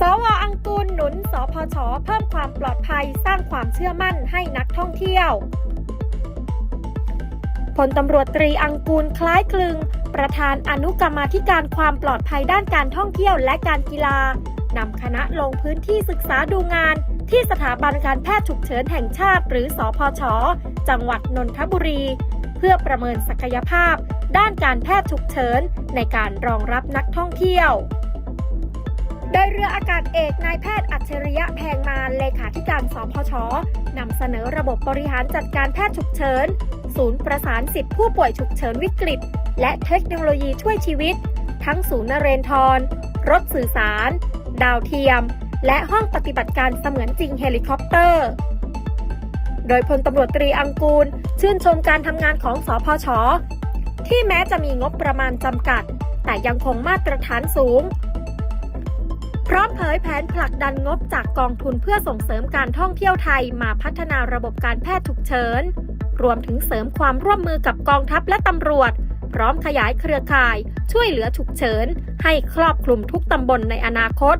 สวอังกูลหนุน สพช เพิ่มความปลอดภัยสร้างความเชื่อมั่นให้นักท่องเที่ยวพลตำรวจตรีอังกูลคล้ายคลึง ประธานอนุกรรมาธิการความปลอดภัยด้านการท่องเที่ยวและการกีฬานำคณะลงพื้นที่ศึกษาดูงาน ที่สถาบันการแพทย์ฉุกเฉินแห่งชาติ หรือสอพช จังหวัดนนทบุรี เพื่อประเมินศักยภาพ ด้านการแพทย์ฉุกเฉินในการรองรับนักท่องเที่ยว ดยเรืออากาศเอกนายแพทย์อัจฉริยะแพงมาเลขาธิการสพชนำเสนอระบบบริหารจัดการแพทย์ฉุกเฉิน ศูนย์ประสานสิทธิผู้ป่วยฉุกเฉินวิกฤต และเทคโนโลยีช่วยชีวิต ทั้งศูนย์นเรนทร รถสื่อสาร ดาวเทียม และห้องปฏิบัติการเสมือนจริงเฮลิคอปเตอร์ โดยพลตำรวจตรีอังกูล ชื่นชมการทำงานของสพชที่แม้จะมีงบประมาณจำกัด แต่ยังคงมาตรฐานสูง ร้อมเผยแผนผลักดันงบจากกองทุนเพื่อส่งเสริมการท่องเที่ยวไทยมาพัฒนาระบบการแพทย์ฉุกเฉิน รวมถึงเสริมความร่วมมือกับกองทัพและตำรวจ พร้อมขยายเครือข่าย ช่วยเหลือฉุกเฉิน ให้ครอบคลุมทุกตำบลในอนาคต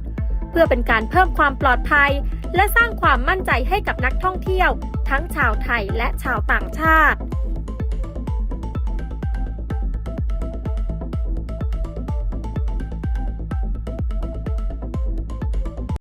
เพื่อเป็นการเพิ่มความปลอดภัย และสร้างความมั่นใจให้กับนักท่องเที่ยว ทั้งชาวไทยและชาวต่างชาติ